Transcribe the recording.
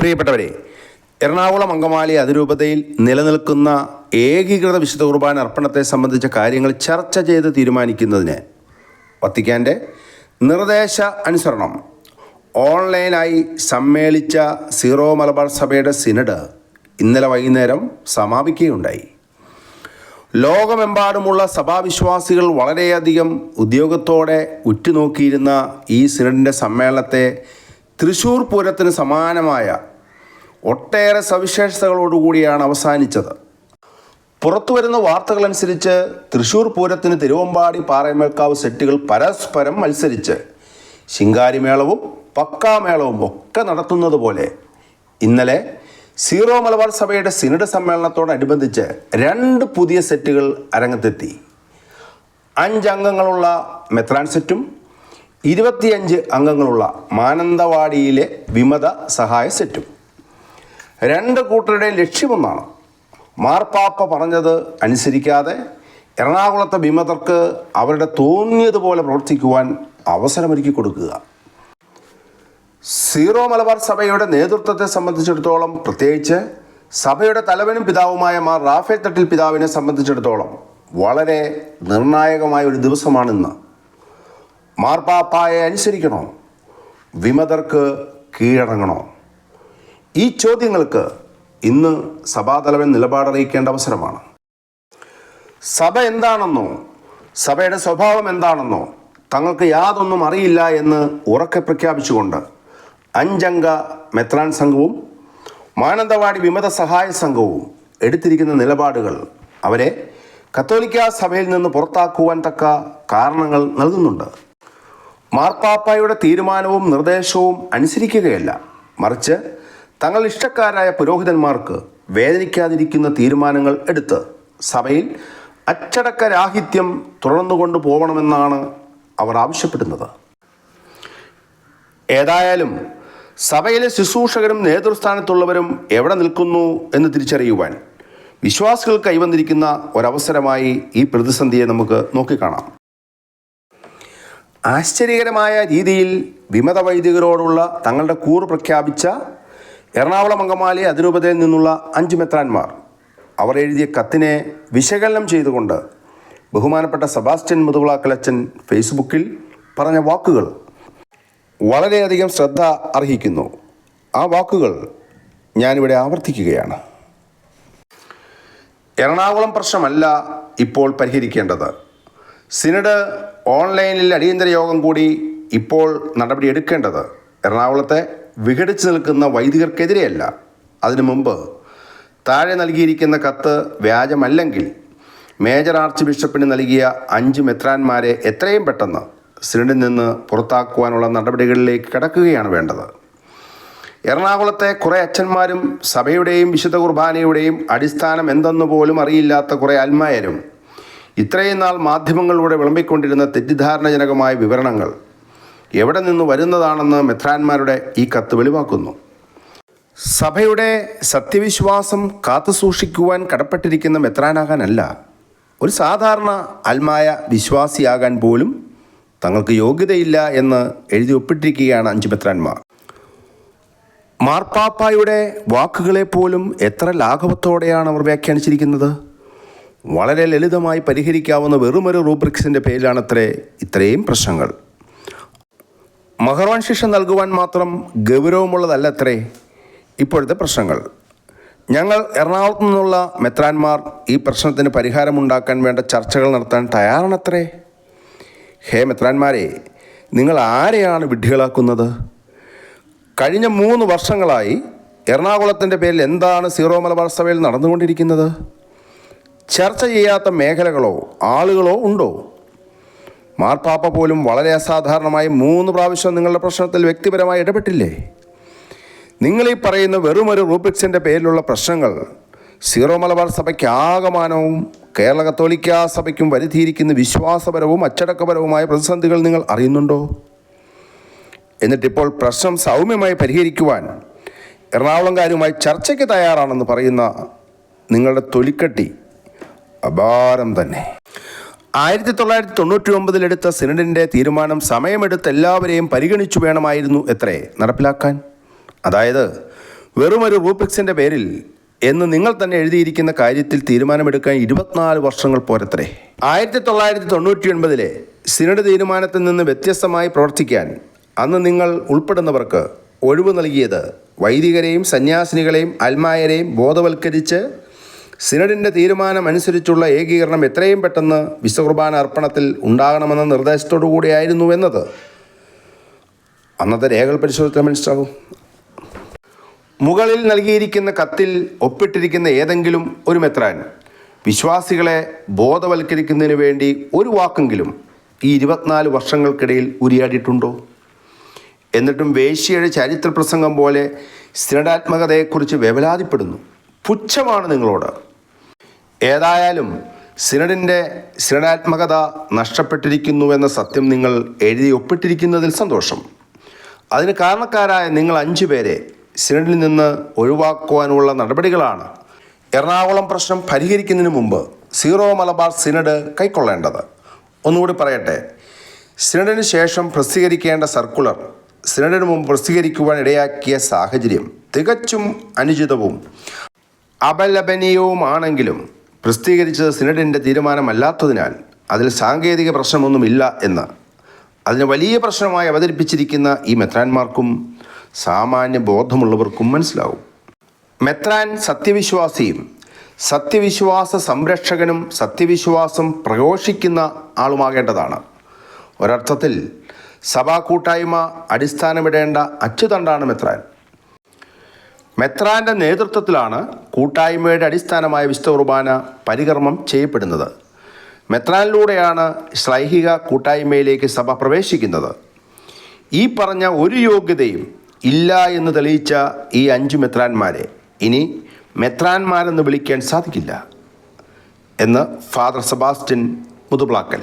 പ്രിയപ്പെട്ടവരെ എറണാകുളം അങ്കമാലി അതിരൂപതയിൽ നിലനിൽക്കുന്ന ഏകീകൃത വിശുദ്ധ കുർബാന അർപ്പണത്തെ സംബന്ധിച്ച കാര്യങ്ങൾ ചർച്ച ചെയ്ത് തീരുമാനിക്കുന്നതിന് വത്തിക്കാന്റെ നിർദ്ദേശ അനുസരണം. ഓൺലൈനായി സമ്മേളിച്ച സീറോ മലബാർ സഭയുടെ സിനഡ് ഇന്നലെ വൈകുന്നേരം സമാപിക്കുകയുണ്ടായി. ലോകമെമ്പാടുമുള്ള സഭാവിശ്വാസികൾ വളരെയധികം ഉദ്യോഗത്തോടെ ഉറ്റുനോക്കിയിരുന്ന ഈ സിനഡിന്റെ സമ്മേളനത്തെ തൃശ്ശൂർ പൂരത്തിന് സമാനമായ ഒട്ടേറെ സവിശേഷതകളോടുകൂടിയാണ് അവസാനിച്ചത്. പുറത്തു വരുന്ന വാർത്തകളനുസരിച്ച് തൃശൂർ പൂരത്തിന് തിരുവമ്പാടി പാറയമേൽക്കാവ് സെറ്റുകൾ പരസ്പരം മത്സരിച്ച് ശിങ്കാരിമേളവും പക്കാമേളവും ഒക്കെ നടത്തുന്നത് പോലെ ഇന്നലെ സീറോ മലബാർ സഭയുടെ സിനഡ് സമ്മേളനത്തോടനുബന്ധിച്ച് രണ്ട് പുതിയ സെറ്റുകൾ അരങ്ങത്തെത്തി. അഞ്ചംഗങ്ങളുള്ള മെത്രാൻ സെറ്റും ഇരുപത്തിയഞ്ച് അംഗങ്ങളുള്ള മാനന്തവാടിയിലെ വിമത സഹായ സെറ്റും. രണ്ട് കൂട്ടരുടെയും ലക്ഷ്യമൊന്നാണ്. മാർപ്പാപ്പ പറഞ്ഞത് അനുസരിക്കാതെ എറണാകുളത്തെ വിമതർക്ക് അവരുടെ തോന്നിയതുപോലെ പ്രവർത്തിക്കുവാൻ അവസരമൊരുക്കി കൊടുക്കുക. സീറോ മലബാർ സഭയുടെ നേതൃത്വത്തെ സംബന്ധിച്ചിടത്തോളം പ്രത്യേകിച്ച് സഭയുടെ തലവനും പിതാവുമായ മാർ റാഫേൽ തട്ടിൽ പിതാവിനെ സംബന്ധിച്ചിടത്തോളം വളരെ നിർണായകമായ ഒരു ദിവസമാണിന്ന്. മാർപ്പാപ്പായെ അനുസരിക്കണോ? വിമതർക്ക് കീഴടങ്ങണോ? ഈ ചോദ്യങ്ങൾക്ക് ഇന്ന് സഭാതലവൻ നിലപാടറിയിക്കേണ്ട അവസരമാണ്. സഭ എന്താണെന്നോ സഭയുടെ സ്വഭാവം എന്താണെന്നോ തങ്ങൾക്ക് യാതൊന്നും അറിയില്ല എന്ന് ഉറക്കെ പ്രഖ്യാപിച്ചുകൊണ്ട് അഞ്ചംഗ മെത്രാൻ സംഘവും മാനന്തവാടി വിമത സഹായ സംഘവും എടുത്തിരിക്കുന്ന നിലപാടുകൾ അവരെ കത്തോലിക്ക സഭയിൽ നിന്ന് പുറത്താക്കുവാൻ തക്ക കാരണങ്ങൾ നൽകുന്നുണ്ട്. മാർപ്പാപ്പായുടെ തീരുമാനവും നിർദ്ദേശവും അനുസരിക്കുകയല്ല. മറിച്ച് തങ്ങൾ ഇഷ്ടക്കാരായ പുരോഹിതന്മാർക്ക് വേദനിക്കാതിരിക്കുന്ന തീരുമാനങ്ങൾ എടുത്ത് സഭയിൽ അച്ചടക്ക രാഹിത്യം തുടർന്നുകൊണ്ട് പോകണമെന്നാണ് അവർ ആവശ്യപ്പെടുന്നത്. ഏതായാലും സഭയിലെ ശുശ്രൂഷകരും നേതൃസ്ഥാനത്തുള്ളവരും എവിടെ നിൽക്കുന്നു എന്ന് തിരിച്ചറിയുവാൻ വിശ്വാസികൾ കൈവന്നിരിക്കുന്ന ഒരവസരമായി ഈ പ്രതിസന്ധിയെ നമുക്ക് നോക്കിക്കാണാം. ആശ്ചര്യകരമായ രീതിയിൽ വിമത വൈദികരോടുള്ള തങ്ങളുടെ കൂറ് പ്രഖ്യാപിച്ച എറണാകുളം അങ്കമാലി അതിരൂപതയിൽ നിന്നുള്ള അഞ്ച് മെത്രാന്മാർ. അവർ എഴുതിയ കത്തിനെ വിശകലനം ചെയ്തുകൊണ്ട് ബഹുമാനപ്പെട്ട സെബാസ്റ്റ്യൻ കലച്ചൻ ഫേസ്ബുക്കിൽ പറഞ്ഞ വാക്കുകൾ വളരെയധികം ശ്രദ്ധ അർഹിക്കുന്നു. ആ വാക്കുകൾ ഞാനിവിടെ ആവർത്തിക്കുകയാണ്. എറണാകുളം പ്രശ്നമല്ല ഇപ്പോൾ പരിഹരിക്കേണ്ടത്. സിനഡ് ഓൺലൈനിൽ അടിയന്തര യോഗം കൂടി ഇപ്പോൾ നടപടിയെടുക്കേണ്ടത് എറണാകുളത്തെ വിഘടിച്ചു നിൽക്കുന്ന വൈദികർക്കെതിരെയല്ല. അതിനു മുമ്പ് താഴെ നൽകിയിരിക്കുന്ന കത്ത് വ്യാജമല്ലെങ്കിൽ മേജർ ആർച്ച് ബിഷപ്പിന് നൽകിയ അഞ്ച് മെത്രാന്മാരെ എത്രയും പെട്ടെന്ന് സിനഡിൽ നിന്ന് പുറത്താക്കുവാനുള്ള നടപടികളിലേക്ക് കടക്കുകയാണ് വേണ്ടത്. എറണാകുളത്തെ കുറേ അച്ഛന്മാരും സഭയുടെയും വിശുദ്ധ കുർബാനയുടെയും അടിസ്ഥാനം എന്തെന്ന് പോലും അറിയില്ലാത്ത കുറേ അൽമായരും ഇത്രയും നാൾ മാധ്യമങ്ങളിലൂടെ വിളമ്പിക്കൊണ്ടിരുന്ന തെറ്റിദ്ധാരണജനകമായ വിവരണങ്ങൾ എവിടെ നിന്ന് വരുന്നതാണെന്ന് മെത്രാന്മാരുടെ ഈ കത്ത് വെളിവാക്കുന്നു. സഭയുടെ സത്യവിശ്വാസം കാത്തുസൂക്ഷിക്കുവാൻ കടപ്പെട്ടിരിക്കുന്ന മെത്രാനാകാനല്ല. ഒരു സാധാരണ അൽമായ വിശ്വാസിയാകാൻ പോലും തങ്ങൾക്ക് യോഗ്യതയില്ല എന്ന് എഴുതി ഒപ്പിട്ടിരിക്കുകയാണ് അഞ്ച് മെത്രാന്മാർ. മാർപ്പാപ്പായുടെ വാക്കുകളെ പോലും എത്ര ലാഘവത്തോടെയാണ് അവർ വ്യാഖ്യാനിച്ചിരിക്കുന്നത്? വളരെ ലളിതമായി പരിഹരിക്കാവുന്ന വെറുമൊരു റൂബ്രിക്സിന്റെ പേരിലാണത്രേ ഇത്രയും പ്രശ്നങ്ങൾ. മഹർവാൻ ശിക്ഷ നൽകുവാൻ മാത്രം ഗൗരവമുള്ളതല്ലത്രേ ഇപ്പോഴത്തെ പ്രശ്നങ്ങൾ. ഞങ്ങൾ എറണാകുളത്തു നിന്നുള്ള മെത്രാന്മാർ ഈ പ്രശ്നത്തിന് പരിഹാരമുണ്ടാക്കാൻ വേണ്ട ചർച്ചകൾ നടത്താൻ തയ്യാറാണത്രേ. ഹേ മെത്രാന്മാരെ നിങ്ങൾ ആരെയാണ് വിഡ്ഢികളാക്കുന്നത്? കഴിഞ്ഞ മൂന്ന് വർഷങ്ങളായി എറണാകുളത്തിന്റെ പേരിൽ എന്താണ് സീറോ മലബാർ സഭയിൽ നടന്നുകൊണ്ടിരിക്കുന്നത്? ചർച്ച ചെയ്യാത്ത മേഖലകളോ ആളുകളോ ഉണ്ടോ? മാർപ്പാപ്പ പോലും വളരെ അസാധാരണമായി മൂന്ന് പ്രാവശ്യം നിങ്ങളുടെ പ്രശ്നത്തിൽ വ്യക്തിപരമായി ഇടപെട്ടില്ലേ? നിങ്ങൾ ഈ പറയുന്ന വെറുമൊരു റൂബിക്സിന്റെ പേരിലുള്ള പ്രശ്നങ്ങൾ സീറോ മലബാർ സഭയ്ക്ക് ആകമാനവും കേരള കത്തോലിക്ക സഭയ്ക്കും വരുത്തിയിരിക്കുന്ന വിശ്വാസപരവും അച്ചടക്കപരവുമായ പ്രതിസന്ധികൾ നിങ്ങൾ അറിയുന്നുണ്ടോ? എന്നിട്ടിപ്പോൾ പ്രശ്നം സൗമ്യമായി പരിഹരിക്കുവാൻ എറണാകുളംകാരുമായി ചർച്ചയ്ക്ക് തയ്യാറാണെന്ന് പറയുന്ന നിങ്ങളുടെ തൊലിക്കട്ടി അപാരം തന്നെ. ആയിരത്തി തൊള്ളായിരത്തി തൊണ്ണൂറ്റി ഒമ്പതിലെടുത്ത സിനഡിന്റെ തീരുമാനം സമയമെടുത്ത് എല്ലാവരെയും പരിഗണിച്ചു വേണമായിരുന്നു എത്രേ? നടപ്പിലാക്കാൻ. അതായത് വെറുമൊരു റൂപിക്സിന്റെ പേരിൽ എന്ന് നിങ്ങൾ തന്നെ എഴുതിയിരിക്കുന്ന കാര്യത്തിൽ തീരുമാനമെടുക്കാൻ ഇരുപത്തിനാല് വർഷങ്ങൾ പോരത്രേ? ആയിരത്തി തൊള്ളായിരത്തി തൊണ്ണൂറ്റി ഒൻപതിലെ സിനഡ് തീരുമാനത്തിൽ നിന്ന് വ്യത്യസ്തമായി പ്രവർത്തിക്കാൻ അന്ന് നിങ്ങൾ ഉൾപ്പെടുന്നവർക്ക് ഒഴിവ് നൽകിയത് വൈദികരെയും സന്യാസിനികളെയും അൽമായരെയും ബോധവൽക്കരിച്ച് സിനഡിന്റെ തീരുമാനം അനുസരിച്ചുള്ള ഏകീകരണം എത്രയും പെട്ടെന്ന് വിശ്വകുർബാന അർപ്പണത്തിൽ ഉണ്ടാകണമെന്ന നിർദ്ദേശത്തോടു കൂടിയായിരുന്നു എന്നത്. അന്നത്തെ രേഖകൾ പരിശോധിച്ചാൽ മനസ്സിലാകും. മുകളിൽ നൽകിയിരിക്കുന്ന കത്തിൽ ഒപ്പിട്ടിരിക്കുന്ന ഏതെങ്കിലും ഒരു മെത്രാൻ വിശ്വാസികളെ ബോധവൽക്കരിക്കുന്നതിന് വേണ്ടി ഒരു വാക്കെങ്കിലും ഈ ഇരുപത്തിനാല് വർഷങ്ങൾക്കിടയിൽ ഉരിയാടിയിട്ടുണ്ടോ? എന്നിട്ടും വേശ്യയുടെ ചരിത്ര പ്രസംഗം പോലെ സ്ഥിരടാത്മകതയെക്കുറിച്ച് വേവലാതിപ്പെടുന്നു. പുച്ഛമാണ് നിങ്ങളോട്. ഏതായാലും സിനഡിന്റെ സിനഡാത്മകത നഷ്ടപ്പെട്ടിരിക്കുന്നുവെന്ന സത്യം നിങ്ങൾ എഴുതി ഒപ്പിട്ടിരിക്കുന്നതിൽ സന്തോഷം. അതിന് കാരണക്കാരായ നിങ്ങൾ അഞ്ചു പേരെ സിനഡിൽ നിന്ന് ഒഴിവാക്കുവാനുള്ള നടപടികളാണ്. എറണാകുളം പ്രശ്നം പരിഹരിക്കുന്നതിന് മുമ്പ് സീറോ മലബാർ സിനഡ് കൈക്കൊള്ളേണ്ടത്. ഒന്നുകൂടി പറയട്ടെ. സിനഡിന് ശേഷം പ്രസിദ്ധീകരിക്കേണ്ട സർക്കുലർ സിനഡിന് മുമ്പ് പ്രസിദ്ധീകരിക്കുവാൻ ഇടയാക്കിയ സാഹചര്യം തികച്ചും അനുചിതവും അപലപനീയവുമാണെങ്കിലും പ്രസിദ്ധീകരിച്ചത് സിനഡിന്റെ തീരുമാനമല്ലാത്തതിനാൽ അതിൽ സാങ്കേതിക പ്രശ്നമൊന്നുമില്ല എന്ന്. അതിന് വലിയ പ്രശ്നമായി അവതരിപ്പിച്ചിരിക്കുന്ന ഈ മെത്രാന്മാർക്കും സാമാന്യ ബോധമുള്ളവർക്കും മനസ്സിലാവും. മെത്രാൻ സത്യവിശ്വാസിയും സത്യവിശ്വാസ സംരക്ഷകനും സത്യവിശ്വാസം പ്രഘോഷിക്കുന്ന ആളുമാകേണ്ടതാണ്. ഒരർത്ഥത്തിൽ സഭാ കൂട്ടായ്മ അടിസ്ഥാനമിടേണ്ട അച്ചുതണ്ടാണ് മെത്രാൻ. മെത്രാന്റെ നേതൃത്വത്തിലാണ് കൂട്ടായ്മയുടെ അടിസ്ഥാനമായ വിശുദ്ധ കുർബാന പരികർമ്മം ചെയ്യപ്പെടുന്നത്. മെത്രാനിലൂടെയാണ് ശ്ലൈഹിക കൂട്ടായ്മയിലേക്ക് സഭ പ്രവേശിക്കുന്നത്. ഈ പറഞ്ഞ ഒരു യോഗ്യതയും ഇല്ല എന്ന് തെളിയിച്ച ഈ അഞ്ച് മെത്രാന്മാരെ ഇനി മെത്രാന്മാരെന്ന് വിളിക്കാൻ സാധിക്കില്ല എന്ന് ഫാദർ സെബാസ്റ്റ്യൻ മുതുപ്ലാക്കൽ